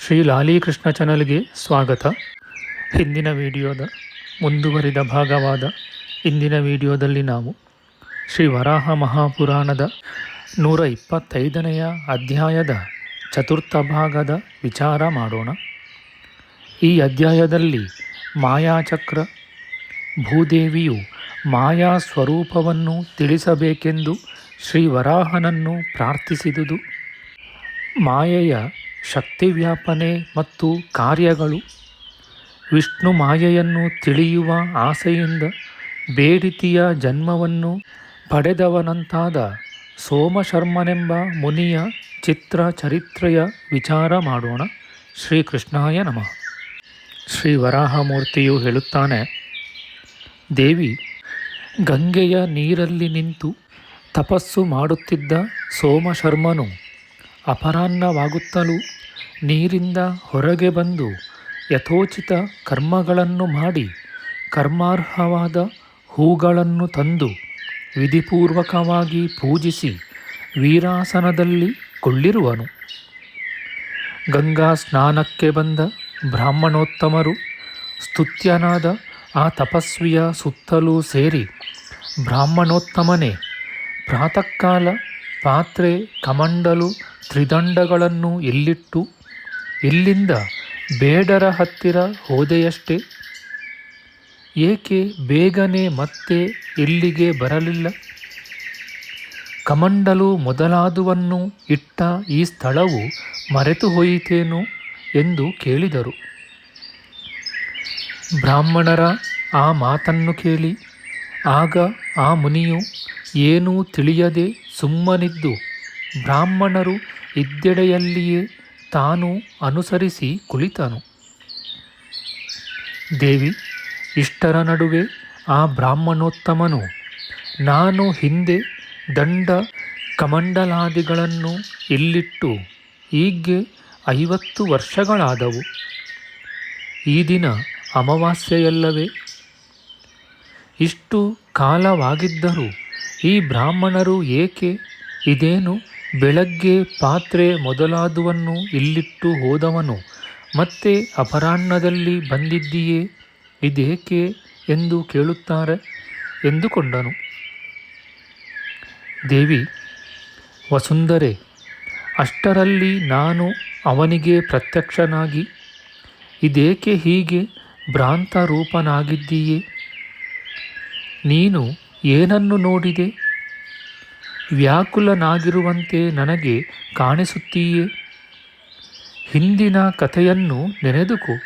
ಶ್ರೀ ಲಾಲೀಕೃಷ್ಣ ಚಾನಲ್ಗೆ ಸ್ವಾಗತ. ಹಿಂದಿನ ವಿಡಿಯೋದ ಮುಂದುವರಿದ ಭಾಗವಾದ ಇಂದಿನ ವಿಡಿಯೋದಲ್ಲಿ ನಾವು ಶ್ರೀ ವರಾಹ ಮಹಾಪುರಾಣದ ನೂರ ಇಪ್ಪತ್ತೈದನೆಯ ಅಧ್ಯಾಯದ ಚತುರ್ಥ ಭಾಗದ ವಿಚಾರ ಮಾಡೋಣ. ಈ ಅಧ್ಯಾಯದಲ್ಲಿ ಮಾಯಾಚಕ್ರ ಭೂದೇವಿಯು ಮಾಯಾ ಸ್ವರೂಪವನ್ನು ತಿಳಿಸಬೇಕೆಂದು ಶ್ರೀ ವರಾಹನನ್ನು ಪ್ರಾರ್ಥಿಸಿದುದು. ಮಾಯೆಯ ಶಕ್ತಿವ್ಯಾಪನೆ ಮತ್ತು ಕಾರ್ಯಗಳು. ವಿಷ್ಣು ಮಾಯೆಯನ್ನು ತಿಳಿಯುವ ಆಸೆಯಿಂದ ಬೇಡಿತಿಯ ಜನ್ಮವನ್ನು ಪಡೆದವನಂತಾದ ಸೋಮಶರ್ಮನೆಂಬ ಮುನಿಯ ಚಿತ್ರ ಚರಿತ್ರೆಯ ವಿಚಾರ ಮಾಡೋಣ. ಶ್ರೀಕೃಷ್ಣಾಯ ನಮಃ. ಶ್ರೀ ವರಾಹಮೂರ್ತಿಯು ಹೇಳುತ್ತಾನೆ, ದೇವಿ, ಗಂಗೆಯ ನೀರಲ್ಲಿ ನಿಂತು ತಪಸ್ಸು ಮಾಡುತ್ತಿದ್ದ ಸೋಮಶರ್ಮನು ಅಪರಾಹ್ನವಾಗುತ್ತಲೂ ನೀರಿಂದ ಹೊರಗೆ ಬಂದು ಯಥೋಚಿತ ಕರ್ಮಗಳನ್ನು ಮಾಡಿ ಕರ್ಮಾರ್ಹವಾದ ಹೂಗಳನ್ನು ತಂದು ವಿಧಿಪೂರ್ವಕವಾಗಿ ಪೂಜಿಸಿ ವೀರಾಸನದಲ್ಲಿ ಕೊಳ್ಳಿರುವನು. ಗಂಗಾ ಸ್ನಾನಕ್ಕೆ ಬಂದ ಬ್ರಾಹ್ಮಣೋತ್ತಮರು ಸ್ತುತ್ಯನಾದ ಆ ತಪಸ್ವಿಯ ಸುತ್ತಲೂ ಸೇರಿ ಬ್ರಾಹ್ಮಣೋತ್ತಮನೇ ಪ್ರಾತಃಕಾಲ ಪಾತ್ರೆ ಕಮಂಡಲು ತ್ರಿದಂಡಗಳನ್ನು ಎಲ್ಲಿಟ್ಟು ಇಲ್ಲಿಂದ ಬೇಡರ ಹತ್ತಿರ ಹೋದೆಯಷ್ಟೇ? ಏಕೆ ಬೇಗನೆ ಮತ್ತೆ ಇಲ್ಲಿಗೆ ಬರಲಿಲ್ಲ? ಕಮಂಡಲು ಮೊದಲಾದುವನ್ನು ಇಟ್ಟ ಈ ಸ್ಥಳವು ಮರೆತು ಹೋಯಿತೇನು ಎಂದು ಕೇಳಿದರು. ಬ್ರಾಹ್ಮಣರ ಆ ಮಾತನ್ನು ಕೇಳಿ, ಆಗ ಆ ಮುನಿಯು ಏನೂ ತಿಳಿಯದೆ ಸುಮ್ಮನಿದ್ದು ಬ್ರಾಹ್ಮಣರು ಇದ್ದೆಡೆಯಲ್ಲಿಯೇ ತಾನು ಅನುಸರಿಸಿ ಕುಳಿತನು. ದೇವಿ, ಇಷ್ಟರ ನಡುವೆ ಆ ಬ್ರಾಹ್ಮಣೋತ್ತಮನು, ನಾನು ಹಿಂದೆ ದಂಡ ಕಮಂಡಲಾದಿಗಳನ್ನು ಇಲ್ಲಿಟ್ಟು ಈಗ್ಗೆ ಐವತ್ತು ವರ್ಷಗಳಾದವು. ಈ ದಿನ ಅಮಾವಾಸ್ಯೆಯಲ್ಲವೇ? ಇಷ್ಟು ಕಾಲವಾಗಿದ್ದರೂ ಈ ಬ್ರಾಹ್ಮಣರು ಏಕೆ ಇದೇನು ಬೆಳಗ್ಗೆ ಪಾತ್ರೆ ಮೊದಲಾದುವನ್ನು ಇಲ್ಲಿಟ್ಟು ಹೋದವನು, ಮತ್ತೆ ಅಪರಾಹ್ನದಲ್ಲಿ ಬಂದಿದ್ದೀಯೇ? ಇದೇಕೆ ಎಂದು ಕೇಳುತ್ತಾರೆ ಎಂದುಕೊಂಡನು. ದೇವಿ, ವಸುಂಧರೆ, ಅಷ್ಟರಲ್ಲಿ ನಾನು ಅವನಿಗೆ ಪ್ರತ್ಯಕ್ಷನಾಗಿ, ಇದೇಕೆ ಹೀಗೆ ಭ್ರಾಂತ ರೂಪನಾಗಿದ್ದೀಯೇ ನೀನು ಏನನ್ನು ನೋಡಿದೆ? ವ್ಯಾಕುಲನಾಗಿರುವಂತೆ ನನಗೆ ಕಾಣಿಸುತ್ತೀಯೇ? ಹಿಂದಿನ ಕಥೆಯನ್ನು ನೆನೆದುಕು.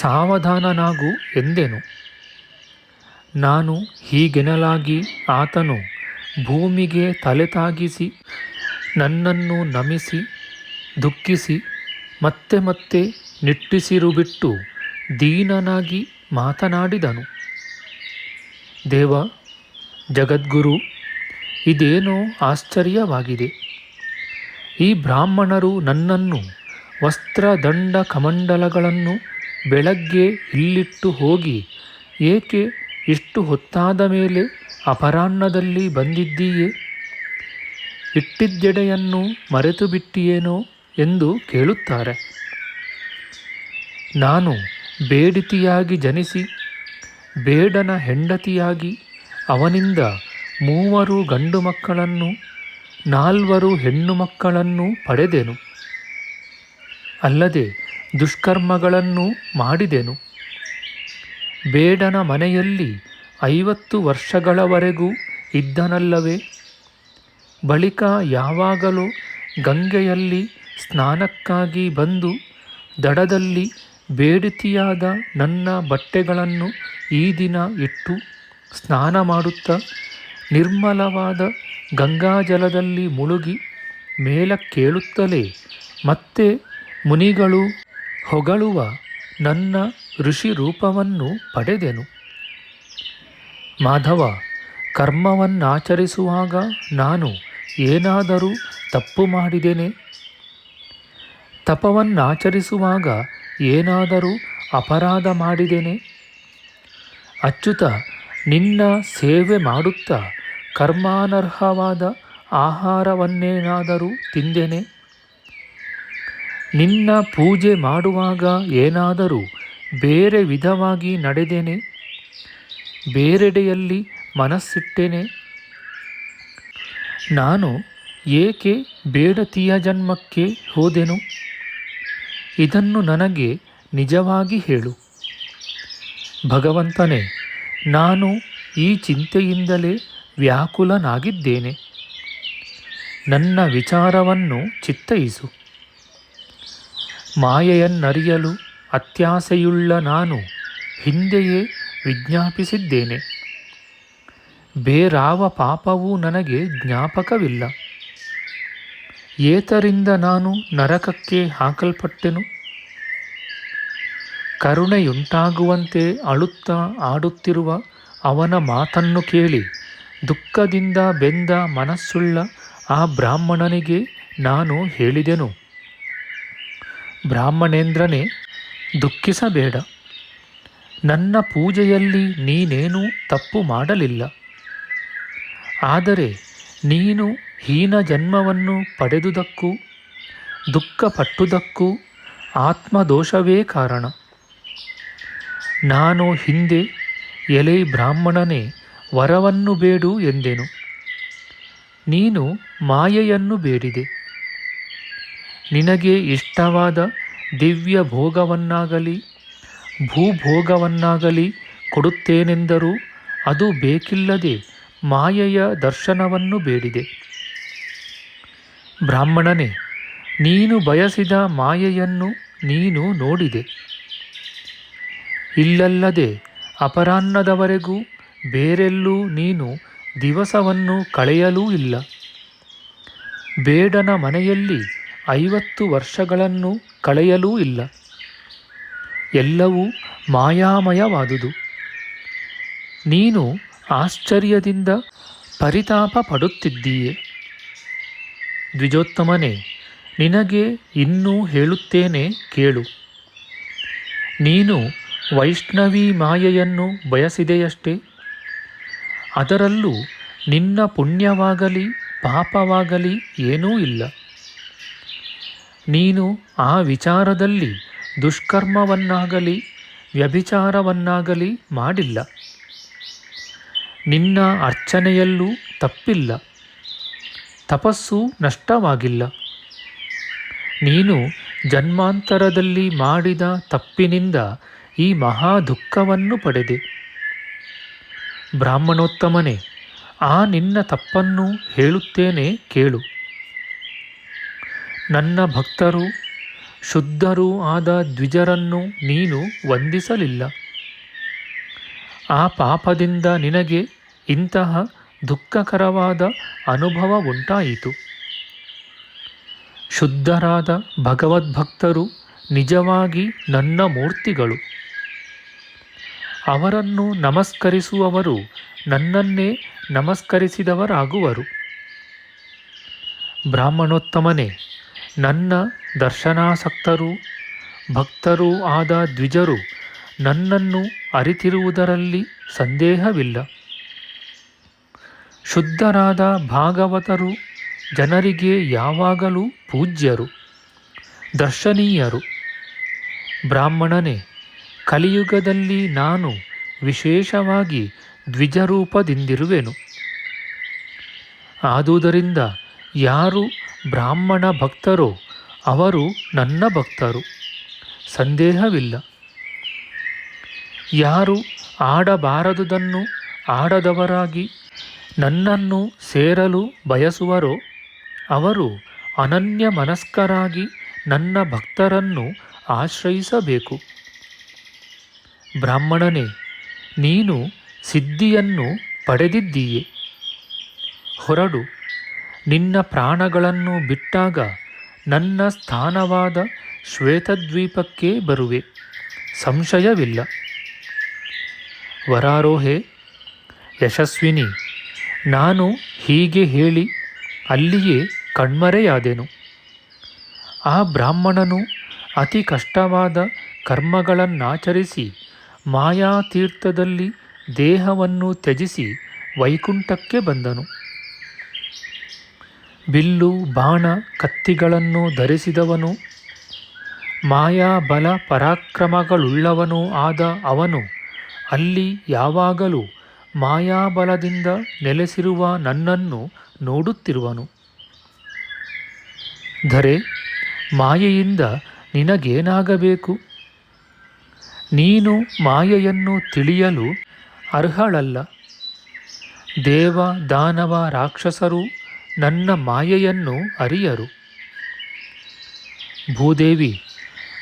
ಸಾವಧಾನನಾಗು ಎಂದೆನು. ನಾನು ಹೀಗೆನಲಾಗಿ ಆತನು ಭೂಮಿಗೆ ತಲೆ ತಾಗಿಸಿ ನನ್ನನ್ನು ನಮಿಸಿ, ದುಃಖಿಸಿ, ಮತ್ತೆ ಮತ್ತೆ ನಿಟ್ಟಿಸಿರುಬಿಟ್ಟು ದೀನನಾಗಿ ಮಾತನಾಡಿದನು. ದೇವ, ಜಗದ್ಗುರು ಇದೇನೋ ಆಶ್ಚರ್ಯವಾಗಿದೆ. ಈ ಬ್ರಾಹ್ಮಣರು ನನ್ನನ್ನು ವಸ್ತ್ರದಂಡ ಕಮಂಡಲಗಳನ್ನು ಬೆಳಗ್ಗೆ ಇಲ್ಲಿಟ್ಟು ಹೋಗಿ ಏಕೆ ಇಷ್ಟು ಹೊತ್ತಾದ ಮೇಲೆ ಅಪರಾಹ್ನದಲ್ಲಿ ಬಂದಿದ್ದೀಯೇ? ಇಟ್ಟಿದ್ದೆಡೆಯನ್ನು ಮರೆತು ಬಿಟ್ಟಿಯೇನೋ ಎಂದು ಕೇಳುತ್ತಾರೆ. ನಾನು ಬೇಡಿತಿಯಾಗಿ ಜನಿಸಿ, ಬೇಡನ ಹೆಂಡತಿಯಾಗಿ ಅವನಿಂದ ಮೂವರು ಗಂಡು ಮಕ್ಕಳನ್ನು, ನಾಲ್ವರು ಹೆಣ್ಣು ಮಕ್ಕಳನ್ನು ಪಡೆದೆನು. ಅಲ್ಲದೆ ದುಷ್ಕರ್ಮಗಳನ್ನು ಮಾಡಿದೆನು. ಬೇಡನ ಮನೆಯಲ್ಲಿ ಐವತ್ತು ವರ್ಷಗಳವರೆಗೂ ಇದ್ದನಲ್ಲವೇ? ಬಳಿಕ ಯಾವಾಗಲೂ ಗಂಗೆಯಲ್ಲಿ ಸ್ನಾನಕ್ಕಾಗಿ ಬಂದು ದಡದಲ್ಲಿ ಬೇಡಿತಿಯಾದ ನನ್ನ ಬಟ್ಟೆಗಳನ್ನು ಈ ದಿನ ಇಟ್ಟು ಸ್ನಾನ ಮಾಡುತ್ತಾ ನಿರ್ಮಲವಾದ ಗಂಗಾಜಲದಲ್ಲಿ ಮುಳುಗಿ ಮೇಲಕ್ಕೇಳುತ್ತಲೇ, ಮತ್ತೆ ಮುನಿಗಳು ಹೊಗಳುವ ನನ್ನ ಋಷಿ ರೂಪವನ್ನು ಪಡೆದೆನು. ಮಾಧವ, ಕರ್ಮವನ್ನಾಚರಿಸುವಾಗ ನಾನು ಏನಾದರೂ ತಪ್ಪು ಮಾಡಿದೆನೆ? ತಪವನ್ನಾಚರಿಸುವಾಗ ಏನಾದರೂ ಅಪರಾಧ ಮಾಡಿದೆನೆ? ಅಚ್ಯುತ, ನಿನ್ನ ಸೇವೆ ಮಾಡುತ್ತಾ ಕರ್ಮಾನರ್ಹವಾದ ಆಹಾರವನ್ನೇನಾದರೂ ತಿಂದೇನೆ? ನಿನ್ನ ಪೂಜೆ ಮಾಡುವಾಗ ಏನಾದರೂ ಬೇರೆ ವಿಧವಾಗಿ ನಡೆದೇನೆ? ಬೇರೆಡೆಯಲ್ಲಿ ಮನಸ್ಸಿಟ್ಟೇನೆ? ನಾನು ಏಕೆ ಬೇಡತಿಯ ಜನ್ಮಕ್ಕೆ ಹೋದೆನು? ಇದನ್ನು ನನಗೆ ನಿಜವಾಗಿ ಹೇಳು. ಭಗವಂತನೇ, ನಾನು ಈ ಚಿಂತೆಯಿಂದಲೇ ವ್ಯಾಕುಲನಾಗಿದ್ದೇನೆ. ನನ್ನ ವಿಚಾರವನ್ನು ಚಿತ್ತೈಸು. ಮಾಯೆಯನ್ನರಿಯಲು ಅತ್ಯಾಸೆಯುಳ್ಳ ನಾನು ಹಿಂದೆಯೇ ವಿಜ್ಞಾಪಿಸಿದ್ದೇನೆ. ಬೇರಾವ ಪಾಪವೂ ನನಗೆ ಜ್ಞಾಪಕವಿಲ್ಲ. ಏತರಿಂದ ನಾನು ನರಕಕ್ಕೆ ಹಾಕಲ್ಪಟ್ಟೆನು? ಕರುಣೆಯುಂಟಾಗುವಂತೆ ಅಳುತ್ತಾ ಆಡುತ್ತಿರುವ ಅವನ ಮಾತನ್ನು ಕೇಳಿ ದುಃಖದಿಂದ ಬೆಂದ ಮನಸ್ಸುಳ್ಳ ಆ ಬ್ರಾಹ್ಮಣನಿಗೆ ನಾನು ಹೇಳಿದೆನು. ಬ್ರಾಹ್ಮಣೇಂದ್ರನೇ, ದುಃಖಿಸಬೇಡ. ನನ್ನ ಪೂಜೆಯಲ್ಲಿ ನೀನೇನೂ ತಪ್ಪು ಮಾಡಲಿಲ್ಲ. ಆದರೆ ನೀನು ಹೀನ ಜನ್ಮವನ್ನು ಪಡೆದುದಕ್ಕೂ, ದುಃಖಪಟ್ಟುದಕ್ಕೂ ಆತ್ಮದೋಷವೇ ಕಾರಣ. ನಾನು ಹಿಂದೆ ಎಲೆ ಬ್ರಾಹ್ಮಣನೇ ವರವನ್ನು ಬೇಡು ಎಂದೆನು. ನೀನು ಮಾಯೆಯನ್ನು ಬೇಡಿದೆ. ನಿನಗೆ ಇಷ್ಟವಾದ ದಿವ್ಯ ಭೋಗವನ್ನಾಗಲಿ, ಭೂಭೋಗವನ್ನಾಗಲಿ ಕೊಡುತ್ತೇನೆಂದರೂ ಅದು ಬೇಕಿಲ್ಲದೆ ಮಾಯೆಯ ದರ್ಶನವನ್ನು ಬೇಡಿದೆ. ಬ್ರಾಹ್ಮಣನೇ, ನೀನು ಬಯಸಿದ ಮಾಯೆಯನ್ನು ನೀನು ನೋಡಿದೆ. ಇಲ್ಲಲ್ಲದೆ ಅಪರಾಹ್ನದವರೆಗೂ ಬೇರೆಲ್ಲೂ ನೀನು ದಿವಸವನ್ನು ಕಳೆಯಲೂ ಇಲ್ಲ. ಬೇಡನ ಮನೆಯಲ್ಲಿ ಐವತ್ತು ವರ್ಷಗಳನ್ನು ಕಳೆಯಲೂ ಇಲ್ಲ. ಎಲ್ಲವೂ ಮಾಯಾಮಯವಾದುದು. ನೀನು ಆಶ್ಚರ್ಯದಿಂದ ಪರಿತಾಪ ಪಡುತ್ತಿದ್ದೀಯೆ ದ್ವಿಜೋತ್ತಮನೇ, ನಿನಗೆ ಇನ್ನೂ ಹೇಳುತ್ತೇನೆ ಕೇಳು. ನೀನು ವೈಷ್ಣವಿ ಮಾಯೆಯನ್ನು ಬಯಸಿದೆಯಷ್ಟೇ. ಅದರಲ್ಲೂ ನಿನ್ನ ಪುಣ್ಯವಾಗಲಿ, ಪಾಪವಾಗಲಿ ಏನೂ ಇಲ್ಲ. ನೀನು ಆ ವಿಚಾರದಲ್ಲಿ ದುಷ್ಕರ್ಮವನ್ನಾಗಲಿ, ವ್ಯಭಿಚಾರವನ್ನಾಗಲಿ ಮಾಡಿಲ್ಲ. ನಿನ್ನ ಅರ್ಚನೆಯಲ್ಲೂ ತಪ್ಪಿಲ್ಲ. ತಪಸ್ಸು ನಷ್ಟವಾಗಿಲ್ಲ. ನೀನು ಜನ್ಮಾಂತರದಲ್ಲಿ ಮಾಡಿದ ತಪ್ಪಿನಿಂದ ಈ ಮಹಾ ದುಃಖವನ್ನು ಪಡೆದೆ. ಬ್ರಾಹ್ಮಣೋತ್ತಮನೇ, ಆ ನಿನ್ನ ತಪ್ಪನ್ನು ಹೇಳುತ್ತೇನೆ ಕೇಳು. ನನ್ನ ಭಕ್ತರು, ಶುದ್ಧರೂ ಆದ ದ್ವಿಜರನ್ನು ನೀನು ವಂದಿಸಲಿಲ್ಲ. ಆ ಪಾಪದಿಂದ ನಿನಗೆ ಇಂತಹ ದುಃಖಕರವಾದ ಅನುಭವ ಉಂಟಾಯಿತು. ಶುದ್ಧರಾದ ಭಗವದ್ಭಕ್ತರು ನಿಜವಾಗಿ ನನ್ನ ಮೂರ್ತಿಗಳು. ಅವರನ್ನು ನಮಸ್ಕರಿಸುವವರು ನನ್ನನ್ನೇ ನಮಸ್ಕರಿಸಿದವರಾಗುವರು. ಬ್ರಾಹ್ಮಣೋತ್ತಮನೇ, ನನ್ನ ದರ್ಶನಾಸಕ್ತರು, ಭಕ್ತರೂ ಆದ ದ್ವಿಜರು ನನ್ನನ್ನು ಅರಿತಿರುವುದರಲ್ಲಿ ಸಂದೇಹವಿಲ್ಲ. ಶುದ್ಧರಾದ ಭಾಗವತರು ಜನರಿಗೆ ಯಾವಾಗಲೂ ಪೂಜ್ಯರು, ದರ್ಶನೀಯರು. ಬ್ರಾಹ್ಮಣನೇ ಕಲಿಯುಗದಲ್ಲಿ ನಾನು ವಿಶೇಷವಾಗಿ ದ್ವಿಜರೂಪದಿಂದಿರುವೆನು. ಆದುದರಿಂದ ಯಾರು ಬ್ರಾಹ್ಮಣ ಭಕ್ತರೋ ಅವರು ನನ್ನ ಭಕ್ತರು. ಸಂದೇಹವಿಲ್ಲ. ಯಾರು ಆಡಬಾರದುದನ್ನು ಆಡದವರಾಗಿ ನನ್ನನ್ನು ಸೇರಲು ಬಯಸುವರೋ ಅವರು ಅನನ್ಯ ಮನಸ್ಕರಾಗಿ ನನ್ನ ಭಕ್ತರನ್ನು ಆಶ್ರಯಿಸಬೇಕು. ಬ್ರಾಹ್ಮಣನೇ, ನೀನು ಸಿದ್ಧಿಯನ್ನು ಪಡೆದಿದ್ದೀಯೆ. ಹೊರಡು, ನಿನ್ನ ಪ್ರಾಣಗಳನ್ನು ಬಿಟ್ಟಾಗ ನನ್ನ ಸ್ಥಾನವಾದ ಶ್ವೇತದ್ವೀಪಕ್ಕೆ ಬರುವೆ. ಸಂಶಯವಿಲ್ಲ. ವರಾರೋಹೆ, ಯಶಸ್ವಿನಿ, ನಾನು ಹೀಗೆ ಹೇಳಿ ಅಲ್ಲಿಯೇ ಕಣ್ಮರೆಯಾದೆನು. ಆ ಬ್ರಾಹ್ಮಣನು ಅತಿ ಕಷ್ಟವಾದ ಕರ್ಮಗಳನ್ನಾಚರಿಸಿ ಮಾಯಾತೀರ್ಥದಲ್ಲಿ ದೇಹವನ್ನು ತ್ಯಜಿಸಿ ವೈಕುಂಠಕ್ಕೆ ಬಂದನು. ಬಿಲ್ಲು, ಬಾಣ, ಕತ್ತಿಗಳನ್ನು ಧರಿಸಿದವನು, ಮಾಯಾಬಲ ಪರಾಕ್ರಮಗಳುಳ್ಳವನೂ ಆದ ಅವನು ಅಲ್ಲಿ ಯಾವಾಗಲೂ ಮಾಯಾಬಲದಿಂದ ನೆಲೆಸಿರುವ ನನ್ನನ್ನು ನೋಡುತ್ತಿರುವನು. ಧರೆ, ಮಾಯೆಯಿಂದ ನಿನಗೇನಾಗಬೇಕು? ನೀನು ಮಾಯೆಯನ್ನು ತಿಳಿಯಲು ಅರ್ಹಳಲ್ಲ. ದೇವ, ದಾನವ, ರಾಕ್ಷಸರು ನನ್ನ ಮಾಯೆಯನ್ನು ಅರಿಯರು. ಭೂದೇವಿ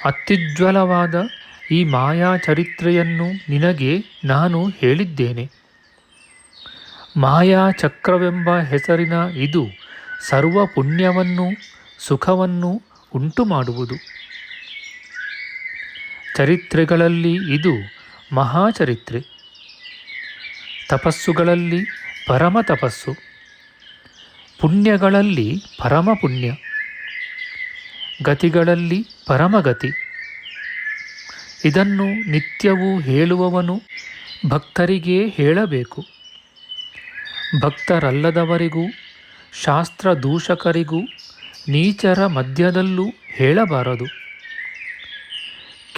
ಅತ್ಯುಜ್ವಲವಾದ ಈ ಮಾಯಾ ಚರಿತ್ರೆಯನ್ನು ನಿನಗೆ ನಾನು ಹೇಳಿದ್ದೇನೆ. ಮಾಯಾ ಚಕ್ರವೆಂಬ ಹೆಸರಿನ ಇದು ಸರ್ವ ಪುಣ್ಯವನ್ನು ಸುಖವನ್ನು ಉಂಟು ಮಾಡುವುದು ಚರಿತ್ರೆಗಳಲ್ಲಿ ಇದು ಮಹಾಚರಿತ್ರೆ. ತಪಸ್ಸುಗಳಲ್ಲಿ ಪರಮ ತಪಸ್ಸು. ಪುಣ್ಯಗಳಲ್ಲಿ ಪರಮ ಪುಣ್ಯ. ಗತಿಗಳಲ್ಲಿ ಪರಮಗತಿ ಇದನ್ನು ನಿತ್ಯವೂ ಹೇಳುವವನು ಭಕ್ತರಿಗೇ ಹೇಳಬೇಕು. ಭಕ್ತರಲ್ಲದವರಿಗೂ ಶಾಸ್ತ್ರ ದೂಷಕರಿಗೂ ನೀಚರ ಮಧ್ಯದಲ್ಲೂ ಹೇಳಬಾರದು.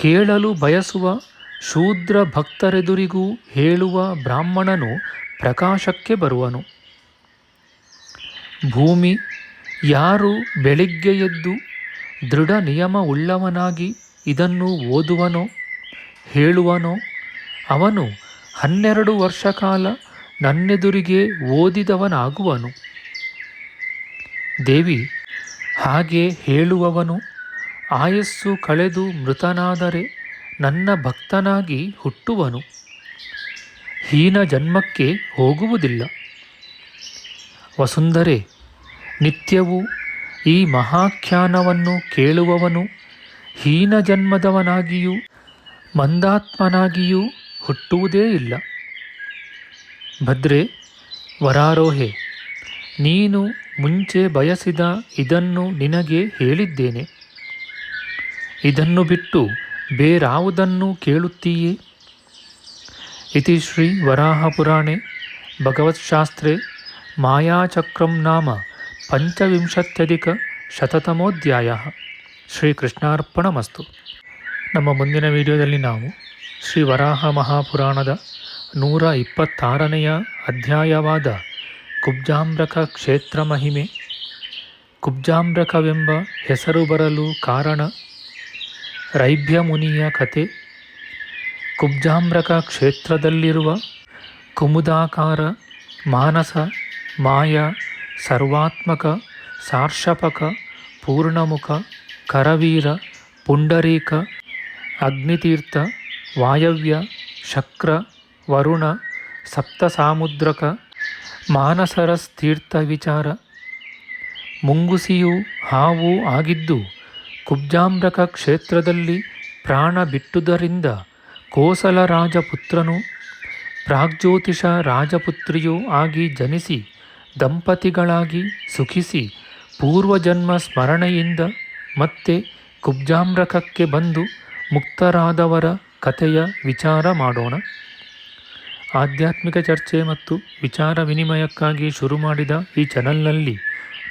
ಕೇಳಲು ಬಯಸುವ ಶೂದ್ರ ಭಕ್ತರೆದುರಿಗೂ ಹೇಳುವ ಬ್ರಾಹ್ಮಣನು ಪ್ರಕಾಶಕ್ಕೆ ಬರುವನು. ಭೂಮಿ ಯಾರು ಬೆಳಿಗ್ಗೆ ಎದ್ದು ದೃಢ ನಿಯಮವುಳ್ಳವನಾಗಿ ಇದನ್ನು ಓದುವನೋ, ಹೇಳುವನೋ, ಅವನು ಹನ್ನೆರಡು ವರ್ಷ ಕಾಲ ನನ್ನೆದುರಿಗೆ ಓದಿದವನಾಗುವನು. ದೇವಿ ಹಾಗೆ ಹೇಳುವವನು ಆಯಸ್ಸು ಕಳೆದು ಮೃತನಾದರೆ ನನ್ನ ಭಕ್ತನಾಗಿ ಹುಟ್ಟುವನು. ಹೀನ ಜನ್ಮಕ್ಕೆ ಹೋಗುವುದಿಲ್ಲ. ವಸುಂಧರೆ, ನಿತ್ಯವೂ ಈ ಮಹಾಖ್ಯಾನವನ್ನು ಕೇಳುವವನು ಹೀನ ಜನ್ಮದವನಾಗಿಯೂ ಮಂದಾತ್ಮನಾಗಿಯೂ ಹುಟ್ಟುವುದೇ ಇಲ್ಲ. ಭದ್ರೆ, ವರಾರೋಹೆ, ನೀನು ಮುಂಚೆ ಬಯಸಿದ ಇದನ್ನು ನಿನಗೆ ಹೇಳಿದ್ದೇನೆ. ಇದನ್ನು ಬಿಟ್ಟು ಬೇರಾವುದನ್ನು ಕೇಳುತ್ತೀಯೇ? ಇತಿ ಶ್ರೀ ವರಾಹಪುರಾಣೆ ಭಗವತ್ಶಾಸ್ತ್ರೆ ಮಾಯಾಚಕ್ರಂ ನಾಮ ಪಂಚವಿಂಶತ್ಯಧಿಕ ಶತತಮೋಧ್ಯಾಯ. ಶ್ರೀಕೃಷ್ಣಾರ್ಪಣಮಸ್ತು. ನಮ್ಮ ಮುಂದಿನ ವಿಡಿಯೋದಲ್ಲಿ ನಾವು ಶ್ರೀ ವರಾಹ ಮಹಾಪುರಾಣದ ನೂರ ಇಪ್ಪತ್ತಾರನೆಯ ಅಧ್ಯಾಯವಾದ ಕುಬ್ಜಾಮ್ರಕ ಕ್ಷೇತ್ರ ಮಹಿಮೆ. ಕುಬ್ಜಾಮ್ರಕವೆಂಬ ಹೆಸರು ಬರಲು ಕಾರಣ ರೈಭ್ಯ ಮುನಿಯ ಕತೆ. ಕುಬ್ಜಾಮ್ರಕ ಕ್ಷೇತ್ರದಲ್ಲಿರುವ ಕುಮುದಾಕಾರ, ಮಾನಸ, ಮಾಯ, ಸರ್ವಾತ್ಮಕ, ಸಾರ್ಷಪಕ, ಪೂರ್ಣಮುಖ, ಕರವೀರ, ಪುಂಡರೀಕ, ಅಗ್ನಿತೀರ್ಥ, ವಾಯವ್ಯ, ಶಕ್ರ, ವರುಣ, ಸಪ್ತಸಾಮುದ್ರಕ ಮಾನಸರಸ್ತೀರ್ಥ ವಿಚಾರ. ಮುಂಗುಸಿಯೂ ಹಾವು ಆಗಿದ್ದು ಕುಬ್ಜಾಂಬ್ರಕ ಕ್ಷೇತ್ರದಲ್ಲಿ ಪ್ರಾಣ ಬಿಟ್ಟುದರಿಂದ ಕೋಸಲ ರಾಜಪುತ್ರನು ಪ್ರಾಗ್ಜ್ಯೋತಿಷ ರಾಜಪುತ್ರಿಯೂ ಆಗಿ ಜನಿಸಿ ದಂಪತಿಗಳಾಗಿ ಸುಖಿಸಿ ಪೂರ್ವಜನ್ಮ ಸ್ಮರಣೆಯಿಂದ ಮತ್ತೆ ಕುಬ್ಜಾಮ್ರಕಕ್ಕೆ ಬಂದು ಮುಕ್ತರಾದವರ ಕಥೆಯ ವಿಚಾರ ಮಾಡೋಣ. ಆಧ್ಯಾತ್ಮಿಕ ಚರ್ಚೆ ಮತ್ತು ವಿಚಾರ ವಿನಿಮಯಕ್ಕಾಗಿ ಶುರು ಮಾಡಿದ ಈ ಚಾನಲ್ನಲ್ಲಿ